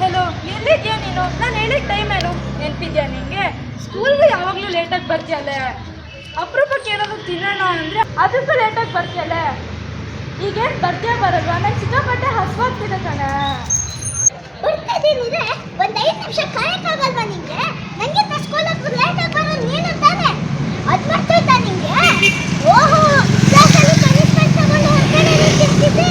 Hello ಎಲ್ಲಿದ್ಯಾ ನೀನು? ನಾನು ಹೇಳಿದ ಟೈಮ್ ಏನು? ನೆನಪಿದ್ಯಾ ನಿಂಗೆ? ಸ್ಕೂಲ್ಗೆ ಯಾವಾಗಲೂ ಲೇಟಾಗಿ ಬರ್ತೀಯಲ್ಲ? ಅಪರೂಪಕ್ಕೆ ಏನಾದ್ರು ತಿನ್ನೋಣ ಅಂದರೆ ಅದಕ್ಕೂ ಲೇಟಾಗಿ ಬರ್ತೀಯಲ್ಲ? ಈಗೇನು ಬರ್ತೀಯ ಬರಲ್ವಾ ನಾನು ಸಿಕ್ಕಾಪಟ್ಟೆ ಹಸ್ವಾಗ್ತಿದೆ ಕಣ. ಒಂದ್ ಐದು ನಿಮಿಷ ಕಾಯಕ್ಕಾಗಲ್ವಾ ನಿಂಗೆ ನಂಗೆ ಸ್ಕೂಲ್ ಲೇಟ್ ಆಗಿ ಬರೋದು ನೀನು ತಾನೆ ಅದ್ ಮಾಡ್ತೈತಾ ನಿಂಗೆ ಓಹೋ ಕ್ಲಾಸಲ್ಲಿ ಪನಿಷ್ಮೆಂಟ್ ತಗೊಂಡು ಹೊರಗಡೆ ನಿಂತಿದ್ದೆ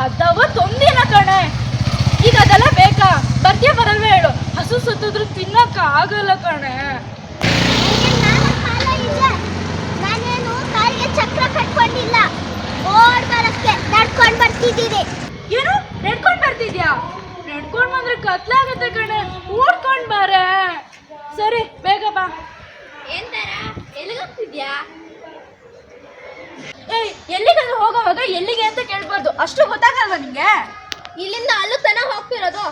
ಅದವತ್ತೊಂದಿನ ಕಣೆ ಈಗ ಅದೆಲ್ಲ ಬೇಕಾ ಬರ್ತೀಯ ಬರಲ್ವೇ ಹೇಳು ಸುತ್ತಿದ್ರು ತಿನ್ನಕ್ಕ ಆಗಲ್ಲ ಕಣೆ. ನಾನೇನು ಕಾಲಿಗೆ ಚಕ್ರ ಕಟ್ಕೊಂಡಿಲ್ಲ. ಓಡ್ ಬರಕ್ಕೆ ನಡ್ಕೊಂಡ್ ಬರ್ತಿದ್ದೀನಿ. ಏನು? ನಡ್ಕೊಂಡ್ ಬರ್ತಿದ್ಯಾ? ನಡ್ಕೊಂಡ್ ಬಂದ್ರೆ ಕತ್ಲಾಗತ್ತೆ ಕಣೆ. ಓಡ್ಕೊಂಡ್ ಬಾರೆ ಸರಿ ಬೇಗ ಬಾ. ಏನ್ ತರ? ಎಲ್ಲಿಗೆ ಹೋಗ್ತಿದ್ಯಾ ಏಯ್ ಎಲ್ಲಿಗಾದ್ರೂ ಹೋಗೋವಾಗ ಎಲ್ಲಿಗೆ ಅಂತ ಕೇಳ್ಬಾರ್ದು. ಅಷ್ಟು ಗೊತ್ತಾಗಲ್ವಾ ನಿಂಗೆ? ಇಲ್ಲಿಂದ ಅಲ್ಲೂ ತನ ಹೋಗ್ತಿರೋದು?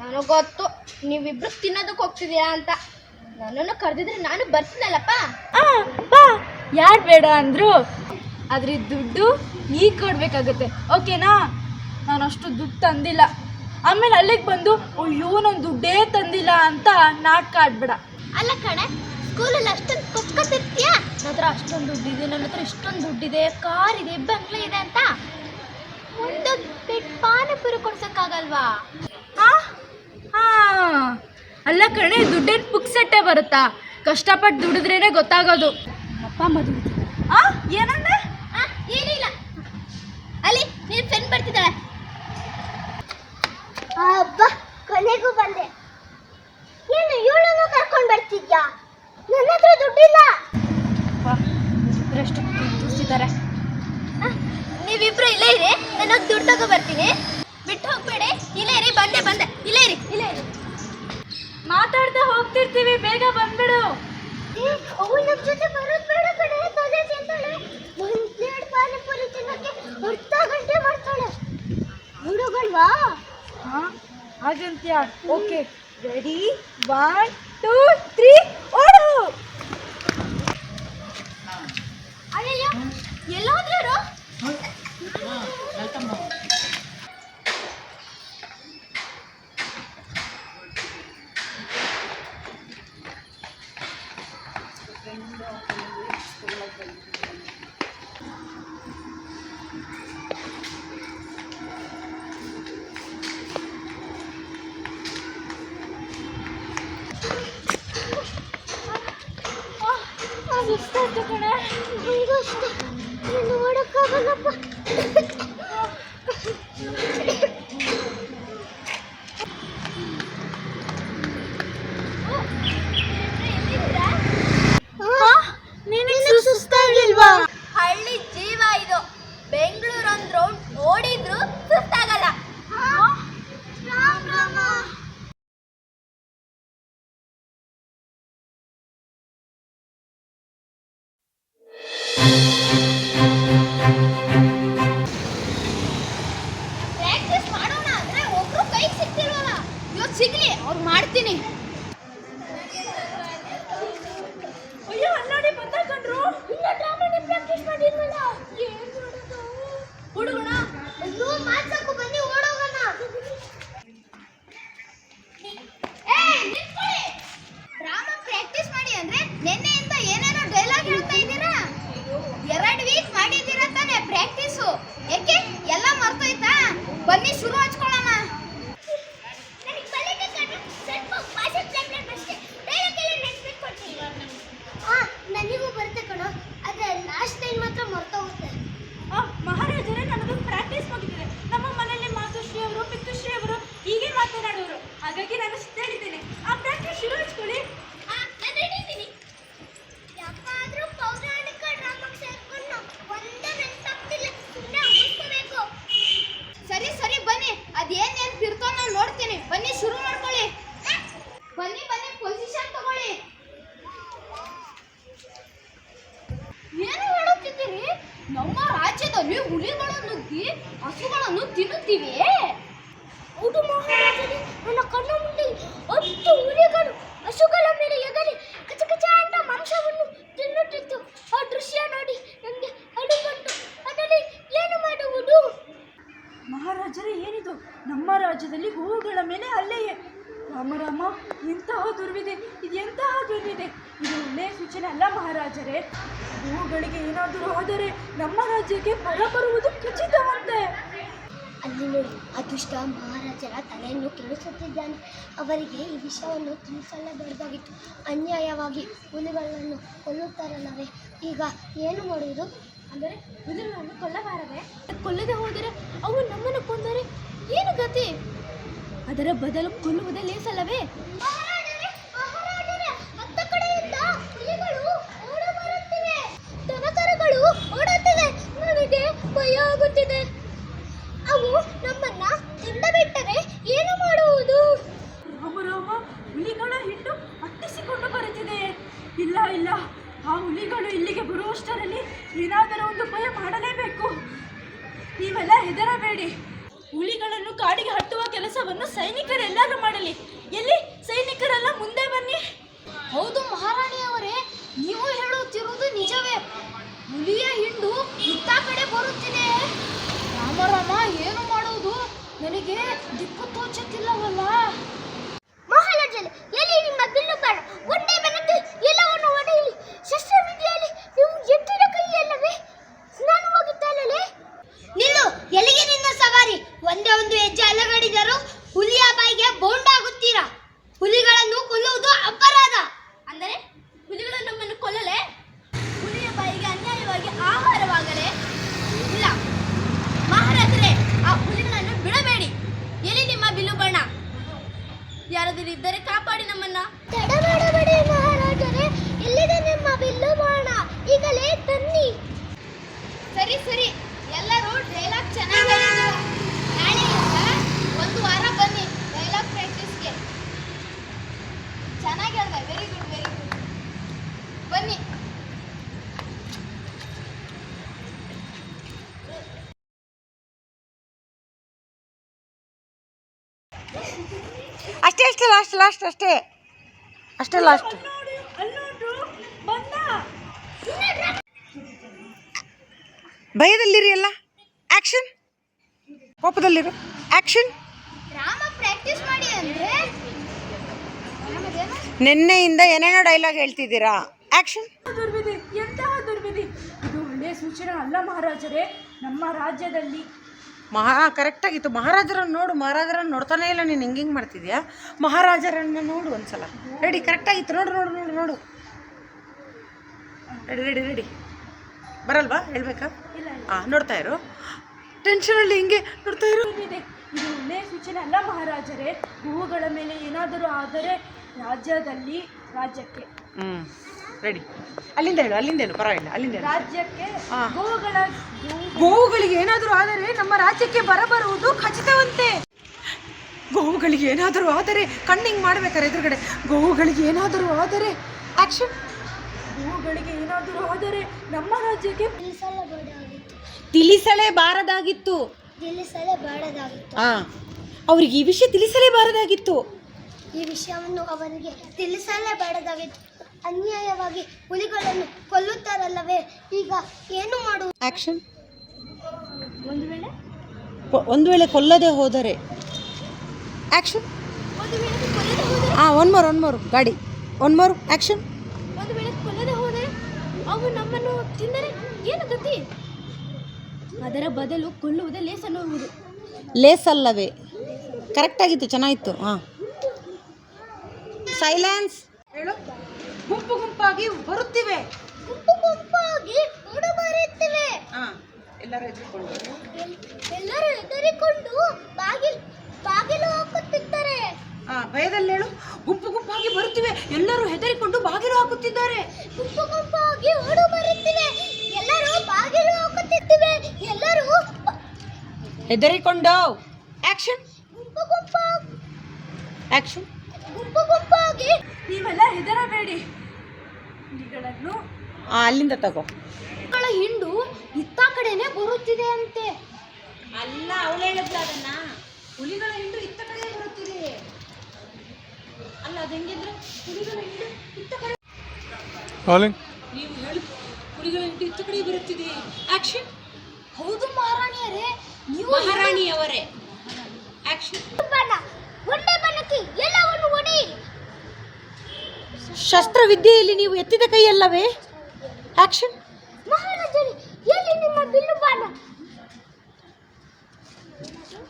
ನನಗೆ ಗೊತ್ತು. ನೀವಿಬ್ರು ತಿನ್ನೋದಕ್ಕೆ ಹೋಗ್ತಿದ್ದೀರಾ ಅಂತ. ನನ್ನನ್ನು ಕರೆದಿದ್ರೆ ನಾನು ಬರ್ತೀನಲ್ಲಪ್ಪ. ಆ ಬಾ. ಯಾರು ಬೇಡ ಅಂದ್ರು. ಆದರೆ ದುಡ್ಡು ಈಗ ಕೊಡಬೇಕಾಗುತ್ತೆ. ಓಕೆನಾ? ನಾನು ಅಷ್ಟು ದುಡ್ಡು ತಂದಿಲ್ಲ. ಆಮೇಲೆ ಅಲ್ಲಿಗೆ ಬಂದು ಅಯ್ಯೋ ನಾನು ದುಡ್ಡೇ ತಂದಿಲ್ಲ ಅಂತ ನಾಟಕ ಆಡ್ಬೇಡ. ಅಲ್ಲ ಕಣೆ ಸ್ಕೂಲಲ್ಲಿ ಅಷ್ಟೊಂದು ಕೊಕ್ಕ ನನ್ನ ಹತ್ರ ಅಷ್ಟೊಂದು ದುಡ್ಡಿದೆ ನನ್ನ ಹತ್ರ ಇಷ್ಟೊಂದು ದುಡ್ಡಿದೆ ಕಾರ್ ಇದೆ ಬಂಗ್ಲೆ ಇದೆ ಅಂತ. ಒಂದು ಪೆಟ್ ಪಾನಪುರ ಕೊಡ್ಸೋಕ್ಕಾಗಲ್ವಾ. ಅಲ್ಲ ಕಣೆ ದುಡ್ಡೇನು ಪುಕ್ಸಟ್ಟೆ ಬರುತ್ತಾ? ಕಷ್ಟಪಟ್ಟು ದುಡಿದ್ರೇನೆ ಗೊತ್ತಾಗೋದು. ಅಪ್ಪ ಮದುವೆ ಆ ಏನಂದ್ರೆ ಆ, ಏನಿಲ್ಲ. ಅಲ್ಲಿ ನೀನ್ ಫ್ರೆಂಡ್ ಬರ್ತಿದ್ದಾಳೆ. ಅಪ್ಪ ಕೊನೆಗೂ ಬಂದೆ. ಏನು ಇವಳನ್ನು ಕರ್ಕೊಂಡು ಬರ್ತಿದ್ಯಾ? ನನ್ನ ಹತ್ರ ದುಡ್ಡಿಲ್ಲ. ಕೂಸಿದ್ದಾರೆ ಆ, ನೀವಿಬ್ರು ಇಲ್ಲೇ ಇರಿ. ನಾನು ದುಡ್ಡು ತಗೋ ಬರ್ತೀನಿ. ಬಿಟ್ಟು ಹೋಗ್ಬೇಡಿ. ಇಲ್ಲೇ ಇರಿ ಬಂದೆ ಬಂದೆ. ಇಲ್ಲೇ ಇರಿ. ಮಾತಾಡ್ತಾ ಹೋಗ್ತಿರ್ತೀವಿ ಬೇಗ ಬಂದ್ಬಿಡು. ಅವಳು ನಮ್ಮ ಜೊತೆ ಬರೋದು ಬೇಡ ಕಡೆ ತಲೆ ತಿಂತಾಳೆ. ಒಂದು ಪ್ಲೇಟ್ ಪಾನಿಪುರಿ ತಿನ್ನಕ್ಕೆ ಅರ್ಧ ಗಂಟೆ ಮಾಡ್ತಾಳೆ. ಹುಡುಗಲ್ವಾ? ಹಾ ಹಾಗಂತ್ಯಾ? ಓಕೆ ರೆಡಿ ಒನ್ ಟೂ ಸುಸ್ತಾಯ್ತು ಕಣೆ. ನನಗೂ ಅಷ್ಟೇ. ನೀನು ಓಡಕ್ಕಾಗಲ್ಲಪ್ಪ ನಿನಗೆ ಸುಸ್ತಾಗಿಲ್ವಾ ಹಳ್ಳಿ ಜೀವ ಇದು. ಬೆಂಗಳೂರು ಅಂದ್ರು ರೌಂಡ್ ಹುಡುಗಣ ಎಲ್ಲೂ ಮಾತ್ಸಕ್ಕೂ ಬನ್ನಿ ಓಡೋಗೋಣ ಏ ನಿಂತ್ಕೊಳ್ಳಿ ಡ್ರಾಮಾ ಪ್ರಾಕ್ಟೀಸ್ ಮಾಡಿ ಅಂದ್ರೆ ನಿನ್ನೆಯಿಂದ ಏನೇನೋ ಡೈಲಾಗ್ ಹೇಳ್ತಾ ಇದ್ದೀರಾ ಎರಡು ವೀಕ್ ಮಾಡಿದ್ದೀರಾ ತಾನೇ ಪ್ರಾಕ್ಟೀಸು ಏಕೆ ಎಲ್ಲ ಮರ್ತೋಯ್ತಾ ಬನ್ನಿ ಶುರು ಹಚ್ಕೊಳ್ಳೋಣ ನನಗೂ ಬರುತ್ತೆ ಕಣೋ ಆದ್ರೆ ಲಾಸ್ಟ್ ಟೈಮ್ ಮಾತ್ರ ಮರ್ತೋಗುತ್ತೆ ಆ, ಮಹಾರಾಜರೇ ನನ್ನದು ಪ್ರಾಕ್ಟೀಸ್ ಮುಗಿದಿದೆ ನಮ್ಮ ಮನೆಯಲ್ಲಿ ಮಾತುಶ್ರೀ ಅವರು ಪಿತುಶ್ರೀ ಅವರು ಹೀಗೆ ಮಾತನಾಡುವರು ಹಾಗಾಗಿ ನಾನು ಸುತ್ತಾಡಿದ್ದೇನೆ ಆ ಪ್ರಾಕ್ಟೀಸ್ ಶುರು ಹಚ್ಕೊಳ್ಳಿ ಯಾಕಾದ್ರೂ ಪೌರಾಣಿಕ ಡ್ರಾಮಾಕ್ಕೆ ಸೇರ್ಕೊಂಡು ಒಂದೇ ನೆನ್ಪ್ ತಪ್ಪಿಲ್ಲ ಸುಮ್ಮನೆ ಉಳಿಸ್ಕೋಬೇಕು ಸರಿ ಸರಿ ಬನ್ನಿ. ಅದೇನ್ ನೆನ್ಪಿರ್ತೋ ನಾನು ನೋಡ್ತೀನಿ. ಬನ್ನಿ ಶುರು ಮಾಡ್ಕೊಳ್ಳಿ. ಬನ್ನಿ ಬನ್ನಿ ಪೊಸಿಷನ್ ತಗೊಳ್ಳಿ. ಏನು ಹೇಳುತ್ತಿದ್ದೀರಿ ನಮ್ಮ ರಾಜ್ಯದಲ್ಲಿ ಹುಲಿಗಳನ್ನು ನುಗ್ಗಿ ಹಸುಗಳನ್ನು ತಿನ್ನುತ್ತಿವೆ. ಹೌದು ಮಹಾರಾಜರೇ ನನ್ನ ಕಣ್ಣ ಮುಂದೆ ಹತ್ತು ಹುಲಿಗಳು ಹಸುಗಳ ಮೇಲೆ ಎಗರಿ ಕಚ ಕಚ ಅಂತ ಮಾಂಸವನ್ನು ತಿನ್ನುತ್ತಿತ್ತು ಆ ದೃಶ್ಯ ನೋಡಿ ನನಗೆ ಅಳು ಬಂತು ಅದನ್ನು ಮಹಾರಾಜರೇ ಏನಿದು ನಮ್ಮ ಗೋವುಗಳ ಮೇಲೆ ಅಲ್ಲೇ ರಾಮರಾಮ ಎಂತಹ ದುರ್ವಿದೆ ಇದು ಎಂತಹ ದುರ್ವಿದೆ? ಇದು ಒಳ್ಳೆಯ ಸೂಚನೆ ಅಲ್ಲ ಮಹಾರಾಜರೇ. ಹೂವುಗಳಿಗೆ ಏನಾದರೂ ಆದರೆ ನಮ್ಮ ರಾಜ್ಯಕ್ಕೆ ಬರ ಬರುವುದು ಖಚಿತವಂತೆ. ಅಲ್ಲಿ ನೋಡಿ ಅದೃಷ್ಟ ಮಹಾರಾಜರ ತಲೆಯನ್ನು ಕೆಡಿಸುತ್ತಿದ್ದಾನೆ. ಅವರಿಗೆ ಈ ವಿಷಯವನ್ನು ತಿಳಿಸಲೇಬಾರ್ದಾಗಿತ್ತು ಅನ್ಯಾಯವಾಗಿ ಹುಲಿಗಳನ್ನು ಕೊಲ್ಲುತ್ತಾರಲ್ಲವೇ? ಈಗ ಏನು ಮಾಡುವುದು? ಅಂದರೆ ಹುಲಿಗಳನ್ನು ಕೊಲ್ಲಬಾರದೆ? ಕೊಲ್ಲದೆ ಹೋದರೆ ಅವು ನಮ್ಮನ್ನು ಕೊಂದರೆ ಏನು ಗತಿ? ಅದರ ಬದಲು ಕೊಲ್ಲುವುದೇ ಲೇಸಲ್ಲವೇ ಭಯ ಆಗುತ್ತಿದೆ ಅವು ನಮ್ಮನ್ನ ತಿಂದಬಿಟ್ಟರೆ ಏನು ಮಾಡುವುದು ರಾಮರಾಮ ಹುಲಿಗಳ ಹಿಂಡು ಹತ್ತಿಸಿಕೊಂಡು ಬರುತ್ತಿದೆ ಇಲ್ಲ ಇಲ್ಲ ಆ ಹುಲಿಗಳು ಇಲ್ಲಿಗೆ ಬರುವಷ್ಟರಲ್ಲಿ ಏನಾದರೂ ಒಂದು ಭಯ ಮಾಡಲೇಬೇಕು ನೀವೆಲ್ಲ ಹೆದರಬೇಡಿ ಹುಲಿಗಳನ್ನು ಕಾಡಿಗೆ ಹಟ್ಟುವ ಕೆಲಸವನ್ನು ಸೈನಿಕರೆಲ್ಲರೂ ಮಾಡಲಿ ಎಲ್ಲಿ ಸೈನಿಕರೆಲ್ಲ ಮುಂದೆ ಬನ್ನಿ ಹೌದು ಮಹಾರಾಣಿಯವರೇ ನೀವು ಹೇಳುತ್ತಿರುವುದು ನಿಜವೇ ಹುಲಿಯ ಹಿಂಡು ಇತ್ತ ಕಡೆ ಬರುತ್ತಿದೆ ರಾಮರಾಮ ಏನು ಮಾಡೋದು? ನನಗೆ ದಿಕ್ಕು ತೋಚುತ್ತಿಲ್ಲವಲ್ಲ ಮಹಾರಾಜಲ್ಲಿ ಎಲ್ಲಿ ನಿಮ್ಮ ಬಿಲ್ಲು ಬಾಣ ಒಂದೇ ಬೆನಕ್ಕೆ ಎಲ್ಲವನ್ನು ಒಡೆಯಲಿ ಶಸ್ತ್ರವಿದೆಯಲ್ಲಿ ನೀವು ಎತ್ತಿನ ಕೈಯಲ್ಲವೇ ನಾನು ಹೋಗುತ್ತೇನೆ ನಿಲ್ಲು ಎಲ್ಲಿಗೆ ನಿನ್ನ ಸವಾರಿ ಒಂದೇ ಒಂದು ಹೆಜ್ಜೆ ಅಲಗಡಿದರೂ ಹುಲಿಯ ಬಾಯಿಗೆ ಬೋಂಡಾಗುತ್ತೀರಾ ಹುಲಿಗಳನ್ನು ಕೊಲ್ಲುವುದು ಅಪರಾಧ ಅಂದರೆ ಹುಲಿಗಳು ನಮ್ಮನ್ನು ಕೊಲ್ಲಲೆ ಹುಲಿಯ ಬಾಯಿಗೆ ಅನ್ಯಾಯವಾಗಿ ಆಹಾರವಾಗಲೇ ಇಲ್ಲ ಮಹಾರಾಜರೇ ಆ ಹುಲಿಗಳನ್ನು ಬಿಡಬೇಡಿ ಎಲ್ಲಿ ನಿಮ್ಮ ಬಿಲ್ಲು ಬಣ್ಣ ಯಾರಾದರೂ ಇದ್ದರೆ ಕಾಪಾಡಿ ನಮ್ಮನ್ನ ತಡ ಮಾಡಬೇಡಿ ಮಹಾರಾಜರೇ ಇಲ್ಲಿದೆ ನಿಮ್ಮ ಬಿಲ್ಲು ಬಾಣ ಈಗಲೇ ತನ್ನಿ ಸರಿ ಸರಿ ಎಲ್ಲರೂ ಡೈಲಾಗ್ ಚೆನ್ನಾಗಿ ಹೇಳಿದ್ರು. ನಾಳೆಯಿಂದ ಒಂದು ವಾರ ಬನ್ನಿ ಡೈಲಾಗ್ ಪ್ರಾಕ್ಟೀಸ್ಗೆ ಚೆನ್ನಾಗಿ ಹೇಳ್ದೆ ವೆರಿ ಗುಡ್ ವೆರಿ ಗುಡ್ ಬನ್ನಿ ಅಷ್ಟೇ ಅಷ್ಟೇ ಲಾಸ್ಟ್ ಲಾಸ್ಟ್ ಅಷ್ಟೇ. ಅಷ್ಟೇ ಲಾಸ್ಟ್ ಭಯದಲ್ಲಿರಿ ಎಲ್ಲ. ಆ್ಯಕ್ಷನ್ ಕೋಪದಲ್ಲಿರು. ಆ್ಯಕ್ಷನ್ ನಿನ್ನೆಯಿಂದ ಏನೇನೋ ಡೈಲಾಗ್ ಹೇಳ್ತಿದ್ದೀರಾ? ಆ್ಯಕ್ಷನ್ ದುರ್ವಿಧಿ, ಎಂತಹ ದುರ್ವಿಧಿ. ಇದು ಒಳ್ಳೆಯ ಸೂಚನೆ ಅಲ್ಲ ಮಹಾರಾಜರೇ. ನಮ್ಮ ರಾಜ್ಯದಲ್ಲಿ ಮಹಾ ಕರೆಕ್ಟಾಗಿತ್ತು ಮಹಾರಾಜರನ್ನು ನೋಡು ಮಹಾರಾಜರನ್ನು ನೋಡ್ತಾನೇ ಇಲ್ಲ ನೀನು ಹಿಂಗೆ ಹಿಂಗೆ ಮಾಡ್ತಿದ್ಯಾ? ಮಹಾರಾಜರನ್ನು ನೋಡು ಒಂದ್ಸಲ. ರೆಡಿ ಕರೆಕ್ಟಾಗಿತ್ತು ನೋಡು ನೋಡು ನೋಡು ನೋಡು. ರೆಡಿ ರೆಡಿ ರೆಡಿ ಬರಲ್ವಾ? ಹೇಳ್ಬೇಕಾ? ಇಲ್ಲ ಹಾಂ ನೋಡ್ತಾ ಇರು. ಟೆನ್ಷನಲ್ಲಿ ಹಿಂಗೆ ನೋಡ್ತಾ ಇರು. ಇದು ಒಳ್ಳೆಯ ಸೂಚನೆ ಅಲ್ಲ ಮಹಾರಾಜರೇ. ಹೂವುಗಳ ಮೇಲೆ ಏನಾದರೂ ಆದರೆ ರಾಜ್ಯದಲ್ಲಿ ರಾಜ್ಯಕ್ಕೆ. ಹ್ಞೂ ರೆಡಿ ಅಲ್ಲಿಂದ ಹೇಳು ಅಲ್ಲಿಂದ ಹೇಳು ಪರವಾಗಿಲ್ಲ ಅಲ್ಲಿಂದ ಹೇಳು. ರಾಜ್ಯಕ್ಕೆ ಆ. ಗೋವುಗಳ ಗೋವುಗಳಿಗೆ ಏನಾದರೂ ಆದರೆ ನಮ್ಮ ರಾಜ್ಯಕ್ಕೆ ಬರಬರುವುದು ಖಚಿತವಂತೆ. ಗೋವುಗಳಿಗೆ ಏನಾದರೂ ಆದರೆ ಕಣ್ಣಿಂಗ್ ಮಾಡ್ಬೇಕಾರೆ ಎದುರುಗಡೆ. ಗೋವುಗಳಿಗೆ ಏನಾದರೂ ಆದರೆ ಆಕ್ಷನ್ ಗೋವುಗಳಿಗೆ ಏನಾದರೂ ಆದರೆ ನಮ್ಮ ರಾಜ್ಯಕ್ಕೆ ತಿಳಿಸಲೇಬಾರ್ದಾಗಿತ್ತು. ತಿಳಿಸಲೇಬಾರದಾಗಿತ್ತು. ತಿಳಿಸಲೇಬಾರದಾಗಿತ್ತು. ಆ. ಅವ್ರಿಗೆ ಈ ವಿಷಯ ತಿಳಿಸಲೇಬಾರದಾಗಿತ್ತು. ಈ ವಿಷಯವನ್ನು ಅವರಿಗೆ ತಿಳಿಸಲೇಬಾರದಾಗಿತ್ತು. ಅನ್ಯಾಯವಾಗಿ ಹುಲಿಗಳನ್ನು ಕೊಲ್ಲುತ್ತಾರಲ್ಲವೇ? ಈಗ ಏನು ಮಾಡುವುದು? ಆಕ್ಷನ್ ಒಂದು ವೇಳೆ? ಒಂದು ವೇಳೆ ಕೊಲ್ಲದೆ ಹೋದರೆ? ಆಕ್ಷನ್ ಒಂದು ವೇಳೆ ಕೊಲ್ಲದೆ ಹೋದರೆ? ಹಾಂ ಒನ್ ಮೋರ್ ಒನ್ ಮೋರ್ ಗಾಡಿ. ಒನ್ ಮೋರ್ ಆಕ್ಷನ್ ಒಂದು ವೇಳೆ ಕೊಲ್ಲದೆ ಹೋದರೆ ಅವು ನಮ್ಮನ್ನು ತಿಂದರೆ ಏನು ಗತಿ? ಅದರ ಬದಲು ಕೊಲ್ಲುವುದೇ ಲೇಸನ್ನುವುದು ಲೇಸ್ ಅಲ್ಲವೇ ಕರೆಕ್ಟಾಗಿತ್ತು ಚೆನ್ನಾಗಿತ್ತು. ಹಾಂ. ಸೈಲೆನ್ಸ್ ಹೇಳು. ಗುಂಪು ಗುಂಪಾಗಿ ಬರುತ್ತಿವೆ. ಗುಂಪು ಗುಂಪಾಗಿ ಬರುತ್ತಿವೆ ಎಲ್ಲರೂ ಹೆದರಿಕೊಂಡು ಎಲ್ಲರೂ ಹೆದರಿಕೊಂಡು ಬಾಗಿಲು ಬಾಗಿಲು ಹಾಕುತ್ತಿದ್ದಾರೆ. ಆ ಭಯದಲ್ಲಿ ಹೇಳು ಗುಂಪು ಗುಂಪಾಗಿ ಬರುತ್ತಿವೆ. ಎಲ್ಲರೂ ಹೆದರಿಕೊಂಡು ಬಾಗಿಲು ಹಾಕುತ್ತಿದ್ದಾರೆ. ಗುಂಪು ಗುಂಪಾಗಿ ಓಡು ಬರುತ್ತಿವೆ ಎಲ್ಲರೂ ಬಾಗಿಲು ಹಾಕುತ್ತಿದ್ದೇವೆ. ಎಲ್ಲರೂ ಹೆದರಿಕೊಂಡು. ಆಕ್ಷನ್ ಗುಂಪು ಗುಂಪಾಗಿ ಆಕ್ಷನ್ ಗುಂಪು ಗುಂಪಾಗಿ ನೀವೆಲ್ಲ ಹೆದರಬೇಡಿ. ಅಲ್ಲಿಂದ ತಗೋ. ಮಕ್ಕಳ ಹಿಂಡು ಇತ್ತ ಕಡೆನೆ ಬರುತ್ತಿದೆ ಅಂತೆ. ಅಲ್ಲ ಅವಳು ಹೇಳಿದ್ಲ ಅದನ್ನ. ಹುಲಿಗಳ ಹಿಂಡು ಇತ್ತ ಕಡೆ ಬರುತ್ತಿದೆ. ಅಲ್ಲ ಅದು ಹೆಂಗಿದ್ರೆ? ಹುಲಿಗಳ ಹಿಂಡು ಇತ್ತ ಕಡೆ. ನೀವು ಹೇಳಿ. ಹುಲಿಗಳ ಹಿಂಡು ಇತ್ತ ಕಡೆ ಬರುತ್ತಿದೆ. ಆಕ್ಷನ್ ಹೌದು ಮಹಾರಾಣಿಯರೇ ನೀವು ಮಹಾರಾಣಿಯವರೇ. ಆಕ್ಷನ್ ಬಣ್ಣ ಒಂದೇ ಬಣ್ಣಕ್ಕೆ ಎಲ್ಲವನ್ನು ಶಸ್ತ್ರವಿದ್ಯೆಯಲ್ಲಿ ನೀವು ಎತ್ತಿದ ಕೈಯಲ್ಲವೇ? ಆಕ್ಷನ್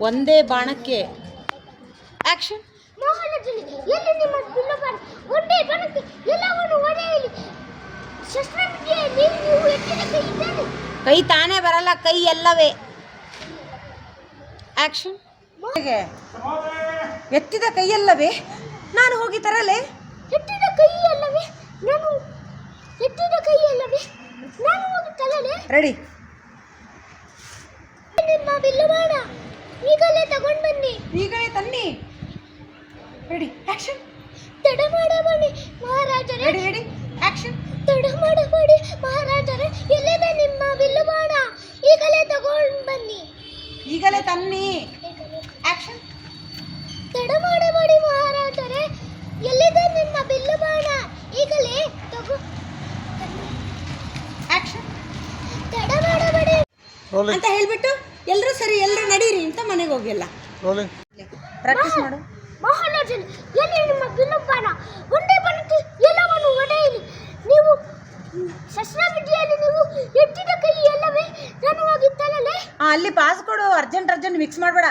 ಒಂದೇ ಬಾಣಕ್ಕೆ. ಆಕ್ಷನ್ ಕೈ ತಾನೇ ಬರಲ್ಲ ಕೈ ಎಲ್ಲವೇ? ಆಕ್ಷನ್ ಎತ್ತಿದ ಕೈಯಲ್ಲವೇ? ನಾನು ಹೋಗಿ ತರಲೆ? ಎತ್ತಿದ ಕೈ ಅಲ್ಲವೇ? ನಾನು ಎತ್ತಿದ ಕೈ ಅಲ್ಲವೇ? ನಾನು ಹೋಗಿ ತಲನೆ ರೆಡಿ. ನಿಮ್ಮ ಬಿಲ್ಲು ಮಾಡ ಈಗಲೇ ತಗೊಂಡು ಬನ್ನಿ. ಈಗಲೇ ತನ್ನಿ. ರೆಡಿ. ಆಕ್ಷನ್. ತಡ ಮಾಡಬೇಡಿ ಹೇಳ್ಬಿಟ್ಟು ಎಲ್ಲರೂ ಸರಿ ಎಲ್ಲರೂ ನಡೀರಿ ಅಂತ ಮನೆಗೆ ಹೋಗಿಲ್ಲ ಪ್ರಾಕ್ಟೀಸ್ ಮಾಡು. ಮಹಾರಾಜರೇ ಎಲ್ಲಿ ನಿಮ್ಮ ಬಾಣ ಒಂದೇ ಬಾಣಕ್ಕೆ ಎಲ್ಲವನ್ನು ಒಡೆಯಿರಿ. ನೀವು ಶಸ್ತ್ರವಿದ್ಯೆಯಲ್ಲಿ ನೀವು ಎತ್ತಿದ ಕೈ ಎಲ್ಲವೇ ನಾನು ಹೋಗಿ ತಲಲೆ ಆ, ಅಲ್ಲಿ ಪಾಸ್ ಕೊಡು ಅರ್ಜೆಂಟ್ ಅರ್ಜೆಂಟ್ ಮಿಕ್ಸ್ ಮಾಡಬೇಡ.